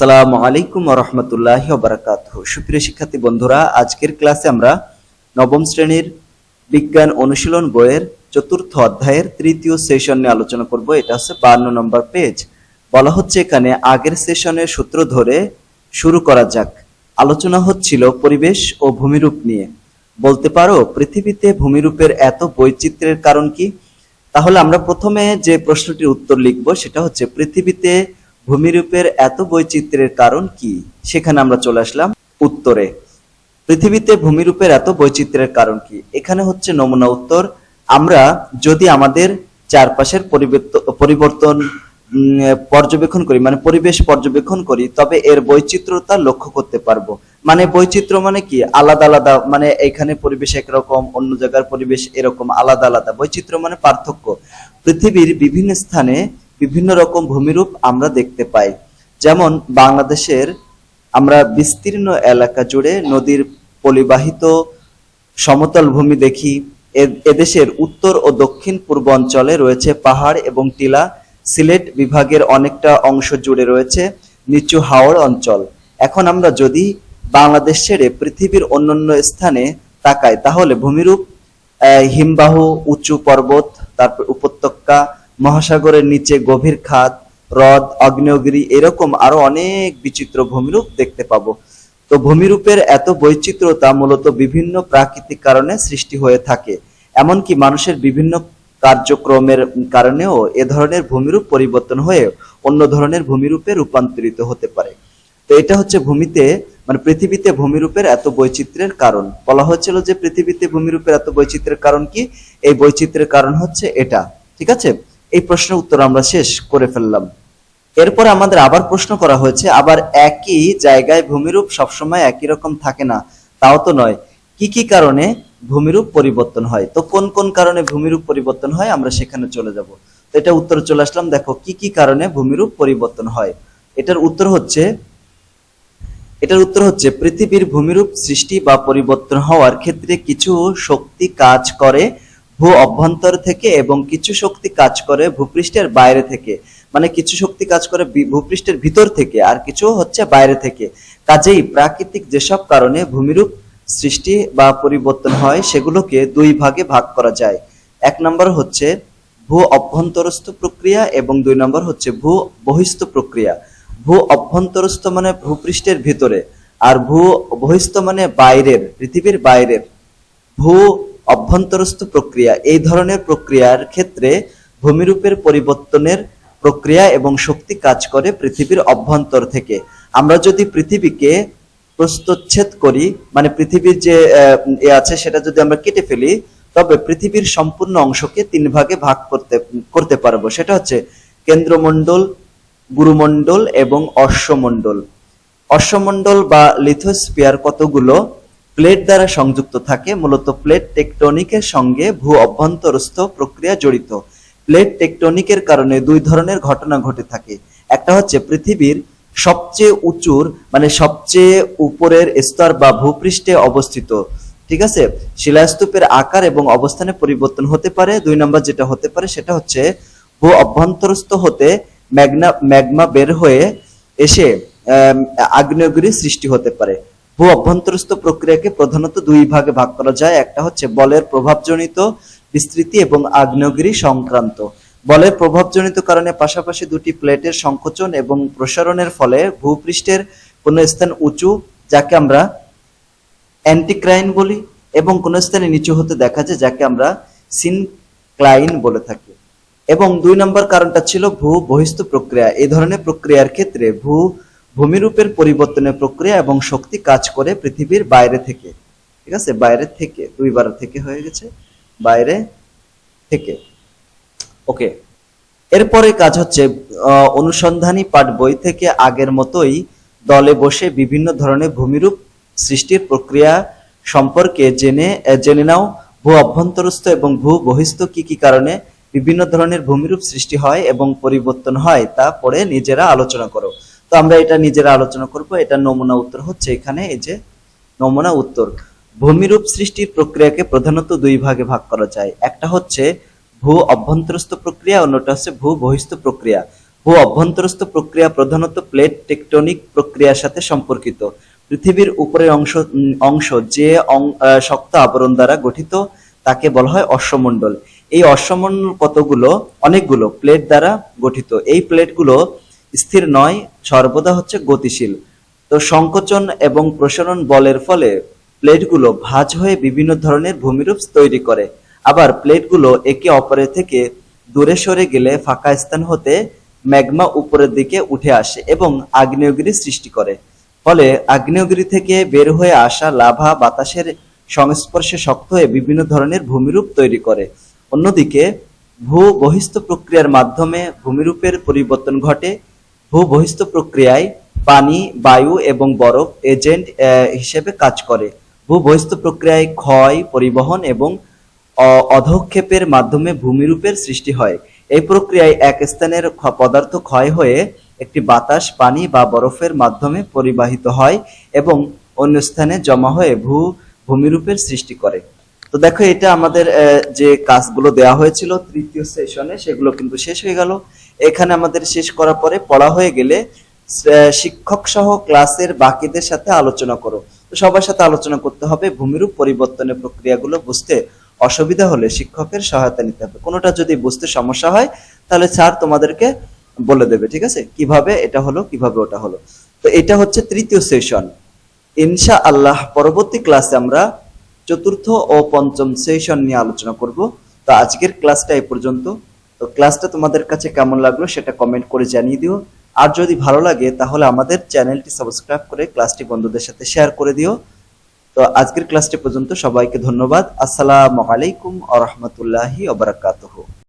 আসসালামু আলাইকুম রহমতুল্লাহ বারাকাত সুপ্রিয় শিক্ষার্থী বন্ধুরা, আজকের ক্লাসে আমরা নবম শ্রেণির বিজ্ঞান অনুশীলন বইয়ের চতুর্থ অধ্যায়ের তৃতীয় সেশন নিয়ে আলোচনা করব। এটা হচ্ছে বান্ন নম্বর পেজ। বলা হচ্ছে এখানে আগের সেশনের সূত্র ধরে শুরু করা যাক। আলোচনা হচ্ছিল পরিবেশ ও ভূমিরূপ নিয়ে। বলতে পারো, পৃথিবীতে ভূমিরূপের এত বৈচিত্র্যের কারণ কি? তাহলে আমরা প্রথমে যে প্রশ্নটির উত্তর লিখব, সেটা হচ্ছে পৃথিবীতে ভূমিরূপের এত বৈচিত্র্যের কারণ কি? সেখানে আমরা চলে আসলাম উত্তরে। পৃথিবীতে ভূমিরূপের এত বৈচিত্র্যের কারণ কি? এখানে হচ্ছে নমুনা উত্তর। আমরা যদি আমাদের চারপাশের পরিবর্তন পর্যবেক্ষণ করি মানে পরিবেশ পর্যবেক্ষণ করি, তবে এর বৈচিত্র্যতা লক্ষ্য করতে পারব। মানে বৈচিত্র্য মানে কি? আলাদা আলাদা মানে এখানে পরিবেশ একরকম, অন্য জায়গার পরিবেশ এরকম, আলাদা আলাদা। বৈচিত্র্য মানে পার্থক্য। পৃথিবীর বিভিন্ন স্থানে বিভিন্ন রকম ভূমিরূপ আমরা দেখতে পাই। যেমন বাংলাদেশের আমরা বিস্তীর্ণ এলাকা জুড়ে নদীর পলিবাহিত সমতল ভূমি দেখি। এদেশের উত্তর ও দক্ষিণ পূর্ব অঞ্চলে রয়েছে পাহাড় এবং টিলা। সিলেট বিভাগের অনেকটা অংশ জুড়ে রয়েছে নিচু হাওড় অঞ্চল। এখন আমরা যদি বাংলাদেশ ছেড়ে পৃথিবীর অন্যান্য স্থানে তাকাই, তাহলে ভূমিরূপ হিমবাহ, উঁচু পর্বত, তারপর উপত্যকা মহাসাগরের নিচে গভীর খাত হ্রদ আগ্নেয়গিরি এরকম আরও অনেক বিচিত্র ভূমিরূপ দেখতে পাবো। তো ভূমিরূপের এত বৈচিত্র্যতা মূলত বিভিন্ন প্রাকৃতিক কারণে সৃষ্টি হয়ে থাকে। এমনকি মানুষের বিভিন্ন কার্যক্রমের কারণেও এ ধরনের ভূমিরূপ পরিবর্তন হয়ে অন্য ধরনের ভূমিরূপে রূপান্তরিত হতে পারে। তো এটা হচ্ছে ভূমিতে মানে পৃথিবীতে ভূমিরূপের এত বৈচিত্র্যের কারণ। বলা হয়েছিল যে পৃথিবীতে ভূমিরূপের এত বৈচিত্র্যের কারণ কি? এই বৈচিত্র্যের কারণ হচ্ছে এটা। ঠিক আছে? এই প্রশ্নের উত্তর আমরা শেষ করে ফেললাম। এরপর আমাদের আবার প্রশ্ন করা হয়েছে, আবার একই জায়গায় ভূমিরূপ সবসময় একই রকম থাকে না? তাও তো নয়। কি কি কারণে ভূমিরূপ পরিবর্তন হয়? তো কোন কোন কারণে ভূমিরূপ পরিবর্তন হয় আমরা সেখানে চলে যাব। তো এটা উত্তরে চলে আসলাম, দেখো কি কি কারণে ভূমিরূপ পরিবর্তন হয়। এটার উত্তর হচ্ছে, এটার উত্তর হচ্ছে পৃথিবীর ভূমিরূপ সৃষ্টি বা পরিবর্তন হওয়ার ক্ষেত্রে কিছু শক্তি কাজ করে ভূ অভ্যন্তর থেকে এবং কিছু শক্তি কাজ করে ভূপৃষ্ঠের বাইরে থেকে। মানে কিছু শক্তি কাজ করে ভূপৃষ্ঠের ভিতর থেকে আর কিছু হচ্ছে বাইরে থেকে। কাজেই প্রাকৃতিক যেসব কারণে ভূমিরূপ সৃষ্টি বা পরিবর্তন হয়, সেগুলোকে দুই ভাগে ভাগ করা যায়। এক নম্বর হচ্ছে ভূ অভ্যন্তরস্থ প্রক্রিয়া এবং দুই নম্বর হচ্ছে ভূ বহিস্থ প্রক্রিয়া। ভূ অভ্যন্তরস্থ মানে ভূপৃষ্ঠের ভিতরে আর ভূ বহিস্থ মানে বাইরের, পৃথিবীর বাইরের। ভূ অভ্যন্তরস্থ প্রক্রিয়া। এই ধরনের প্রক্রিয়ার ক্ষেত্রে ভূমিরূপের পরিবর্তনের প্রক্রিয়া এবং শক্তি কাজ করে পৃথিবীর অভ্যন্তর থেকে। আমরা যদি পৃথিবীকে প্রস্তচ্ছেদ করি মানে পৃথিবীর যে, এ আছে সেটা যদি আমরা কেটে ফেলি, তবে পৃথিবীর সম্পূর্ণ অংশকে তিন ভাগে ভাগ করতে করতে পারব। সেটা হচ্ছে কেন্দ্রমণ্ডল, গুরুমণ্ডল এবং অশ্বমণ্ডল। অশ্বমণ্ডল বা লিথোস্ফিয়ার কতগুলো? প্লেট দ্বারা সংযুক্ত থাকে, মূলত প্লেট টেকটনিকের সঙ্গে ভূ অভ্যন্তরস্থ প্রক্রিয়া জড়িত। প্লেট টেকটনিকের কারণে দুই ধরনের ঘটনা ঘটে থাকে। একটা হচ্ছে পৃথিবীর সবচেয়ে উঁচুর মানে সবচেয়ে উপরের স্তর বা ভূপৃষ্ঠে অবস্থিত। ঠিক আছে? শিলাস্তূপের আকার এবং অবস্থানে পরিবর্তন হতে পারে। দুই নম্বর যেটা হতে পারে সেটা হচ্ছে ভূ অভ্যন্তরস্থ হতে ম্যাগনা ম্যাগমা বের হয়ে এসে আগ্নেয়গিরি সৃষ্টি হতে পারে। ভূ অভ্যন্তরস্থ প্রক্রিয়াকে প্রধানত দুই ভাগে ভাগ করা যায়। একটা হচ্ছে বলের প্রভাবজনিত বিস্তৃতি এবং আগ্নেয়গিরি সংক্রান্ত। বলের প্রভাবজনিত কারণে পাশাপাশি দুটি প্লেটের সংকোচন এবং প্রসারণের ফলে ভূপৃষ্ঠের কোনো স্থান উঁচু, যাকে আমরা অ্যান্টিক্রাইন বলি, এবং কোন স্থানে নিচু হতে দেখা যায়, যাকে আমরা সিনক্লাইন বলে থাকি। এবং দুই নম্বর কারণটা ছিল ভূ বহিস্থ প্রক্রিয়া। এই ধরনের প্রক্রিয়ার ক্ষেত্রে ভূ ভূমিরূপের পরিবর্তনের প্রক্রিয়া এবং শক্তি কাজ করে পৃথিবীর বাইরে থেকে। ঠিক আছে? বাইরে থেকে, দুইবার থেকে হয়ে গেছে। বাইরে থেকে। ওকে। এরপরে কাজ হচ্ছে অনুসন্ধানী পাঠ বই থেকে আগের মতোই দলে বসে বিভিন্ন ধরনের ভূমিরূপ সৃষ্টির প্রক্রিয়া সম্পর্কে জেনে জেনে নাও। ভূ অভ্যন্তরস্থ এবং ভূ বহিস্থ কি কি কারণে বিভিন্ন ধরনের ভূমিরূপ সৃষ্টি হয় এবং পরিবর্তন হয় তা পরে নিজেরা আলোচনা করো। তো আমরা এটা নিজেরা আলোচনা করব। এটা নমুনা উত্তর হচ্ছে এখানে, এই যে নমুনা উত্তর। ভূমিরূপ সৃষ্টির প্রক্রিয়াকে প্রধানত দুই ভাগে ভাগ করা যায়। একটা হচ্ছে ভূ অভ্যন্তরস্থ প্রক্রিয়া, অন্যটা হচ্ছে ভূ বহিস্থ প্রক্রিয়া। ভূ অভ্যন্তরস্থ প্রক্রিয়া প্রধানত প্লেট টেকটনিক প্রক্রিয়ার সাথে সম্পর্কিত। পৃথিবীর উপরের অংশ অংশ যে শক্ত আবরণ দ্বারা গঠিত, তাকে বলা হয় অশ্বমণ্ডল। এই অশ্বমণ্ডল কতগুলো? অনেকগুলো প্লেট দ্বারা গঠিত। এই প্লেটগুলো স্থির নয়, সর্বদা হচ্ছে গতিশীল। তো সংকোচন এবং প্রসারণ বলের ফলে প্লেটগুলো ভাঁজ হয়ে বিভিন্ন ধরনের ভূমিরূপ তৈরি করে। আবার প্লেটগুলো একে অপরের থেকে দূরে সরে গেলে ফাঁকা স্থান হতে ম্যাগমা উপরের দিকে উঠে আসে এবং আগ্নেয়গিরি সৃষ্টি করে। ফলে আগ্নেয়গিরি থেকে বের হয়ে আসা লাভা বাতাসের সংস্পর্শে শক্ত হয়ে বিভিন্ন ধরনের ভূমিরূপ তৈরি করে। অন্যদিকে ভূ বহিস্থ প্রক্রিয়ার মাধ্যমে ভূমিরূপের পরিবর্তন ঘটে। ভূ বহিস্থ প্রক্রিয়ায় পানি, বায়ু এবং বরফ এজেন্ট হিসেবে কাজ করে। ভূ বহিস্থ প্রক্রিয়ায় ক্ষয়, পরিবহন এবং অধক্ষেপের মাধ্যমে ভূমিরূপের সৃষ্টি হয়। এই প্রক্রিয়ায় এক স্থানের পদার্থ ক্ষয় হয়ে একটি বাতাস, পানি বা বরফের মাধ্যমে পরিবাহিত হয় এবং অন্য স্থানে জমা হয়ে ভূ, ভূমিরূপের সৃষ্টি করে। তো দেখো, এটা আমাদের যে কাজগুলো দেওয়া হয়েছিল তৃতীয় সেশনে, সেগুলো কিন্তু শেষ হয়ে গেল। এখানে আমাদের শেষ করার পরে পড়া হয়ে গেলে শিক্ষক সহ ক্লাসের বাকিদের সাথে আলোচনা করো। তো সবার সাথে আলোচনা করতে হবে ভূমিরূপ পরিবর্তনের প্রক্রিয়াগুলো বুঝতে অসুবিধা হলে শিক্ষকের সহায়তা নিতে হবে। কোনোটা যদি বুঝতে সমস্যা হয়, তাহলে স্যার তোমাদেরকে বলে দেবে, ঠিক আছে? কীভাবে এটা হলো, কীভাবে ওটা হলো। তো এটা হচ্ছে তৃতীয় সেশন ইনশা আল্লাহ পরবর্তী ক্লাসে আমরা চতুর্থ ও পঞ্চম সেশন নিয়ে আলোচনা করব। তো আজকের ক্লাসটা এই পর্যন্ত। তো ক্লাসটা তোমাদের কাছে কেমন লাগল সেটা কমেন্ট করে জানিয়ে দিও। আর যদি ভালো লাগে, তাহলে আমাদের চ্যানেলটি সাবস্ক্রাইব করে ক্লাসটি বন্ধুদের সাথে শেয়ার করে দিও। তো আজকের ক্লাসটি পর্যন্ত সবাইকে ধন্যবাদ। আসসালামু আলাইকুম আ রহমতুল্লাহি